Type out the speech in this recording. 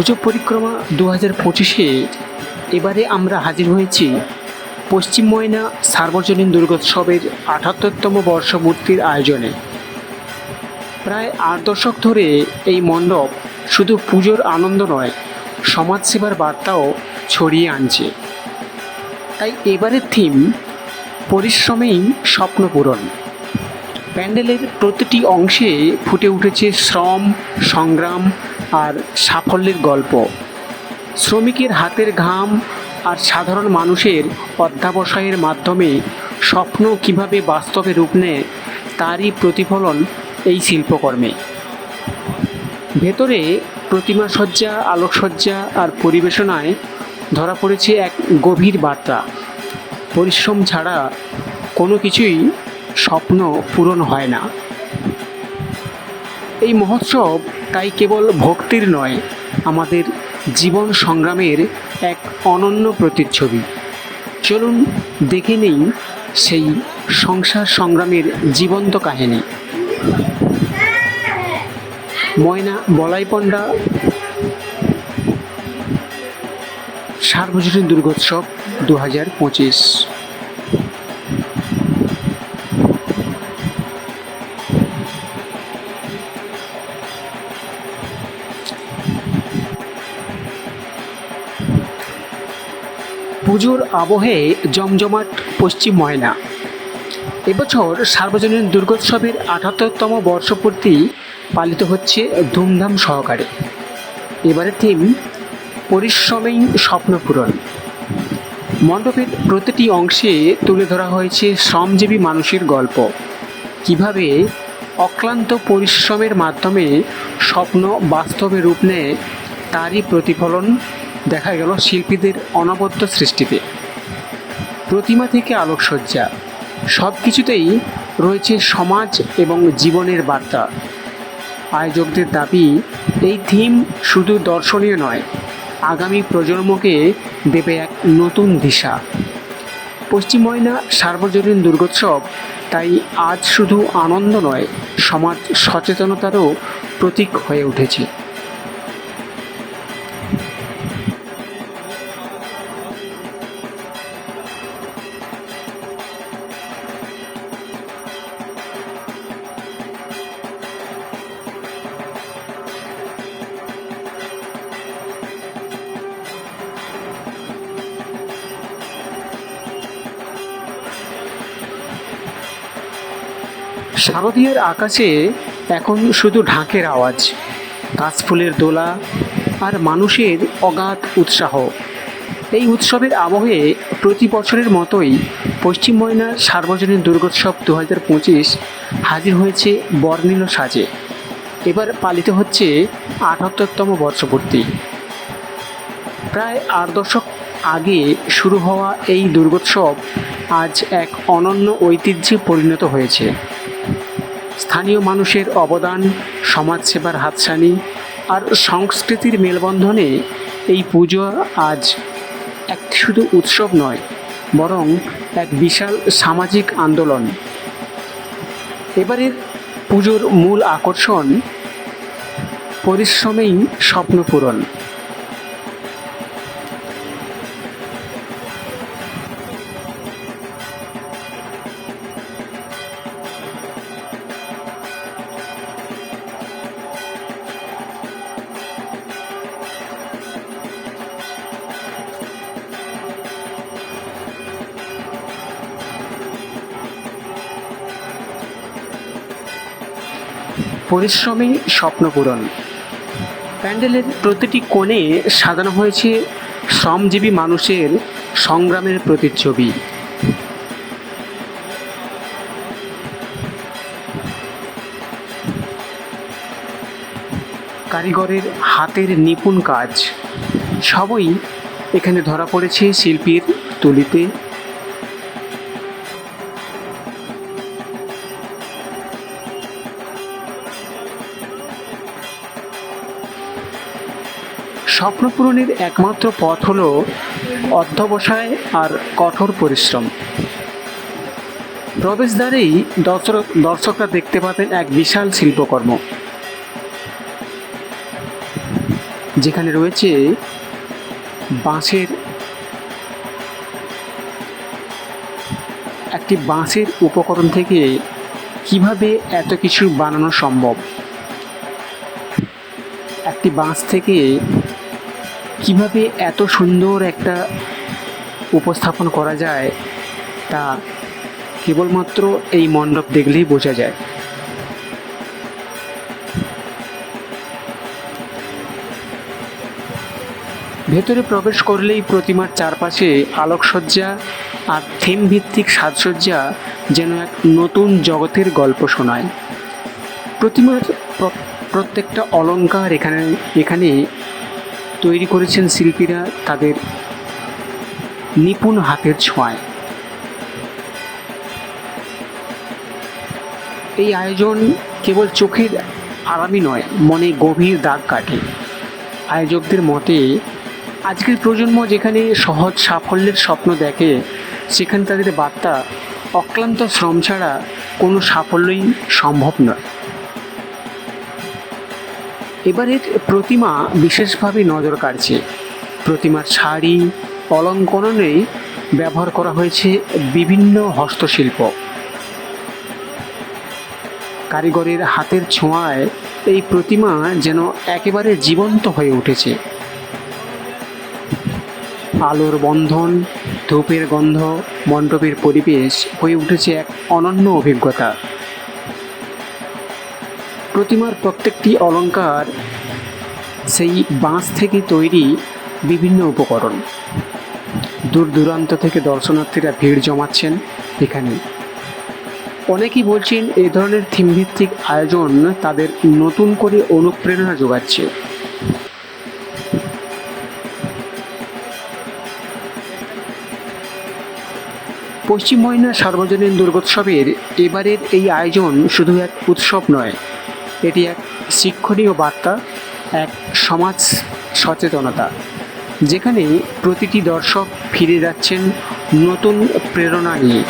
পুজো পরিক্রমা দু হাজার পঁচিশে এবারে আমরা হাজির হয়েছি পশ্চিম ময়না সার্বজনীন দুর্গোৎসবের আঠাত্তরতম বর্ষপূর্তির আয়োজনে। প্রায় আট দশক ধরে এই মণ্ডপ শুধু পুজোর আনন্দ নয়, সমাজসেবার বার্তাও ছড়িয়ে আনছে। তাই এবারের থিম, পরিশ্রমেই স্বপ্ন পূরণ। প্যান্ডেলের প্রতিটি অংশে ফুটে উঠেছে শ্রম, সংগ্রাম আর সাফল্যের গল্প। শ্রমিকের হাতের ঘাম আর সাধারণ মানুষের অধ্যাবসায়ের মাধ্যমে স্বপ্ন কীভাবে বাস্তবে রূপ নেয়, তারই প্রতিফলন এই শিল্পকর্মে। ভেতরে প্রতিমা সজ্জা আলোকসজ্জা আর পরিবেশনায় ধরা পড়েছে এক গভীর বার্তা। পরিশ্রম ছাড়া কোনো কিছুই স্বপ্ন পূরণ হয় না। এই মহোৎসব তাই কেবল ভক্তির নয়, আমাদের জীবন সংগ্রামের এক অনন্য প্রতিচ্ছবি। চলুন দেখে নেই সেই সংসার সংগ্রামের জীবন্ত কাহিনী। ময়না বলাইপন্ডা, সার্বজনীন দুর্গোৎসব দু হাজার পঁচিশ। পুজোর আবহে জমজমাট পশ্চিম ময়না। এবছর সার্বজনীন দুর্গোৎসবের আঠাত্তরতম বর্ষপূর্তি পালিত হচ্ছে ধুমধাম সহকারে। এবারে থিম, পরিশ্রমেই স্বপ্ন পূরণ। মণ্ডপের প্রতিটি অংশে তুলে ধরা হয়েছে শ্রমজীবী মানুষের গল্প। কীভাবে অক্লান্ত পরিশ্রমের মাধ্যমে স্বপ্ন বাস্তবে রূপ নেয়, তারই প্রতিফলন দেখা গেল শিল্পীদের অনবদ্য সৃষ্টিতে। প্রতিমা থেকে আলোকসজ্জা সব কিছুতেই রয়েছে সমাজ এবং জীবনের বার্তা। আয়োজকদের দাবি, এই থিম শুধু দর্শনীয় নয়, আগামী প্রজন্মকে দেবে এক নতুন দিশা। পশ্চিম ময়না সার্বজনীন দুর্গোৎসব, তাই আজ শুধু আনন্দ নয়, সমাজ সচেতনতারও প্রতীক হয়ে উঠেছে। শারদীয়ার আকাশে এখন শুধু ঢাকের আওয়াজ, গাছফুলের দোলা আর মানুষের অগাধ উৎসাহ। এই উৎসবের আবহে প্রতি বছরের মতোই পশ্চিম ময়নার সার্বজনীন দুর্গোৎসব দু হাজার পঁচিশ হাজির হয়েছে বর্ণিল সাজে। এবার পালিত হচ্ছে আটাত্তরতম বর্ষপূর্তি। প্রায় আট দশক আগে শুরু হওয়া এই দুর্গোৎসব আজ এক অনন্য ঐতিহ্যে পরিণত হয়েছে। স্থানীয় মানুষের অবদান, সমাজসেবার হাতছানি আর সংস্কৃতির মেলবন্ধনে এই পুজো আজ একটি শুধু উৎসব নয়, বরং এক বিশাল সামাজিক আন্দোলন। এবারের পুজোর মূল আকর্ষণ পরিশ্রমেই স্বপ্ন পূরণ। পরিশ্রমী স্বপ্ন পূরণ। প্যান্ডেলের প্রতিটি কোণে সাজানো হয়েছে শ্রমজীবী মানুষের সংগ্রামের প্রতিচ্ছবি। কারিগরের হাতের নিপুণ কাজ। সবই এখানে ধরা পড়েছে শিল্পীর তুলিতে। স্বপ্ন পূরণের একমাত্র পথ হল অধ্যবসায় আর কঠোর পরিশ্রম। প্রবেশদ্বারেই দর্শক দর্শকরা দেখতে পাবেন এক বিশাল শিল্পকর্ম। যেখানে রয়েছে বাঁশের একটি বাঁশের উপকরণ থেকে কীভাবে এত কিছু বানানো সম্ভব? একটি বাঁশ থেকে কীভাবে এত সুন্দর একটা উপস্থাপন করা যায় তা কেবলমাত্র এই মণ্ডপ দেখলেই বোঝা যায়। ভেতরে প্রবেশ করলেই প্রতিমার চারপাশে আলোকসজ্জা আর থিম ভিত্তিক সাজসজ্জা যেন এক নতুন জগতের গল্প শোনায়। প্রতিমার প্র- প্রত্যেকটা অলংকার এখানে এখানে তৈরি করেছেন শিল্পীরা তাদের নিপুণ হাতের ছোঁয়ায়। এই আয়োজন কেবল চোখের আরামই নয়, মনে গভীর দাগ কাটে। আয়োজকদের মতে, আজকের প্রজন্ম যেখানে সহজ সাফল্যের স্বপ্ন দেখে, সেখানে তাদের বার্তা অক্লান্ত শ্রম ছাড়া কোনো সাফল্যই সম্ভব নয়। এবারের প্রতিমা বিশেষভাবে নজর কাড়ছে। প্রতিমার শাড়ি, অলঙ্করণে ব্যবহার করা হয়েছে বিভিন্ন হস্তশিল্প। কারিগরের হাতের ছোঁয়ায় এই প্রতিমা যেন একেবারে জীবন্ত হয়ে উঠেছে। আলোর বন্ধন, ধূপের গন্ধ, মণ্ডপের পরিবেশ হয়ে উঠেছে এক অনন্য অভিজ্ঞতা। প্রতিমার প্রত্যেকটি অলংকার সেই বাঁশ থেকে তৈরি বিভিন্ন উপকরণ। দূর দূরান্ত থেকে দর্শনার্থীরা ভিড় জমাচ্ছেন এখানে। অনেকেই বলছেন এই ধরনের থিমভিত্তিক আয়োজন তাদের নতুন করে অনুপ্রেরণা যোগাচ্ছে। পশ্চিম ময়না সার্বজনীন দুর্গোৎসবের এবারের এই আয়োজন শুধু এক উৎসব নয় এটি এক শিক্ষণীয় বার্তা, এক সমাজ সচেতনতা, যেখানে প্রতিটি দর্শক ফিরে যাচ্ছেন নতুন প্রেরণা নিয়ে।